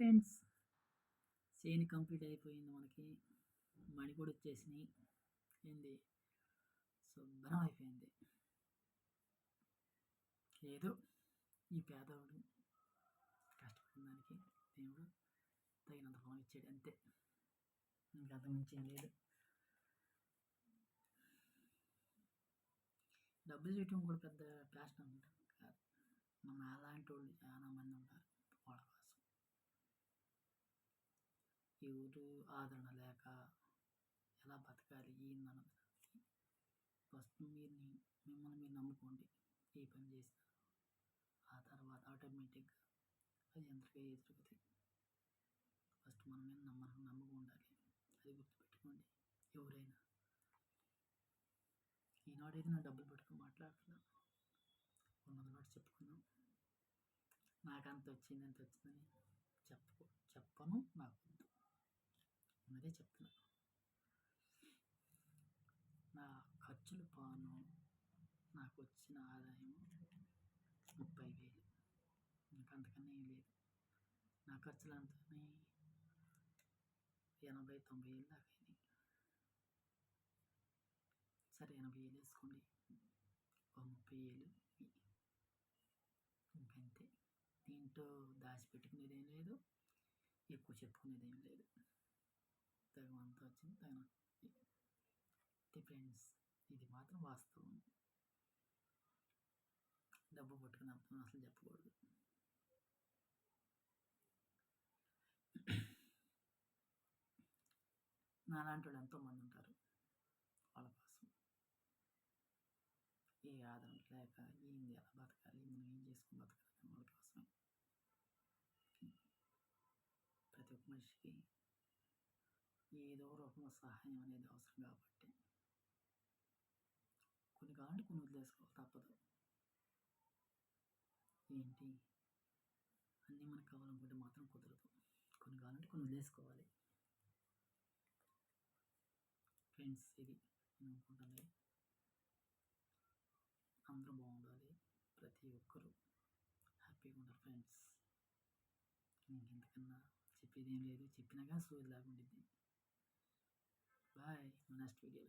Friends. చేని complete అయిపోయింది మనకి. మణి కూడా వచ్చేసినాయి. ఏంది? శుభ్రం అయిపోయింది. ఏదో ఈ పేదవాడు కష్టపడిన దానికి దేవుడు తగినంత ఫలం ఇచ్చాడు అంతే. ఇంకా అంతకుమించి ఏం లేదు. డబ్బులు చేయటం కూడా పెద్ద ప్యాషన్ అనమాట కాదు మనం అలాంటి వాళ్ళు చాలా మంది ఉంటారు. వాళ్ళ ఎవరు ఆదరణ లేక ఎలా బతకాలి ఏందన్నది ఫస్ట్ మీరు మిమ్మల్ని మీరు నమ్ముకోండి ఏ పని చేసినా. ఆ తర్వాత ఆటోమేటిక్గా అది ఎంతగా ఎదురుగుతుంది ఫస్ట్ మన మీద నమ్మకం నమ్మకం ఉండాలి అది గుర్తుపెట్టుకోండి ఎవరైనా. ఈనాడైతే నా డబ్బులు పెట్టుకుని మాట్లాడుతున్నాను ఉన్నది మాట చెప్పుకున్నాం. నాకు అంత వచ్చింది అంత వచ్చిందని చెప్పు చెప్పను నాకు వద్దు. ఉన్నదే చెప్తున్నా నా ఖర్చులు పాను నాకు వచ్చిన ఆదాయం ముప్పై వేలు ఇంకా అంతకన్నా ఏం లేదు. నా ఖర్చులు అంతా ఎనభై తొంభై వేలు దాకా అయినాయి సరే ఎనభై వేలు వేసుకోండి. ఒక ముప్పై వేలు ఇంకంతే. దీంట్లో దాచిపెట్టుకునేది ఏం లేదు. ఎక్కువ చెప్పుకునేది ఏం లేదు. తగినంత వచ్చింది తగిన ఇది మాత్రం వాస్తవం. డబ్బు పట్టుకుని అర్థం అసలు చెప్పకూడదు. నాలాంటి వాళ్ళు ఎంతోమంది ఉంటారు వాళ్ళ కోసం. ఏ ఆదరణ లేక ఏంది ఎలా బతకాలి? మనం ఏం చేసుకుని బతకాలి వాళ్ళ కోసం ప్రతి ఒక్క మనిషికి రూపంలో సహాయం అనేది అవసరం కాబట్టి కొన్ని కావాలంటే కొన్ని వదిలేసుకోవాలి తప్పదు. ఏంటి? అన్నీ మనకు కావాలనుకుంటే మాత్రం కుదరదు. కొన్ని కావాలంటే కొన్ని వదిలేసుకోవాలి. ఫ్రెండ్స్ ఇది నేను అనుకుంటుంది అందరూ బాగుండాలి. ప్రతి ఒక్కరూ హ్యాపీగా ఉంటారు ఫ్రెండ్స్ ఇంకెంతకన్నా చెప్పేది ఏం లేదు. చెప్పినా కానీ సోది లాగా Bye. Next video.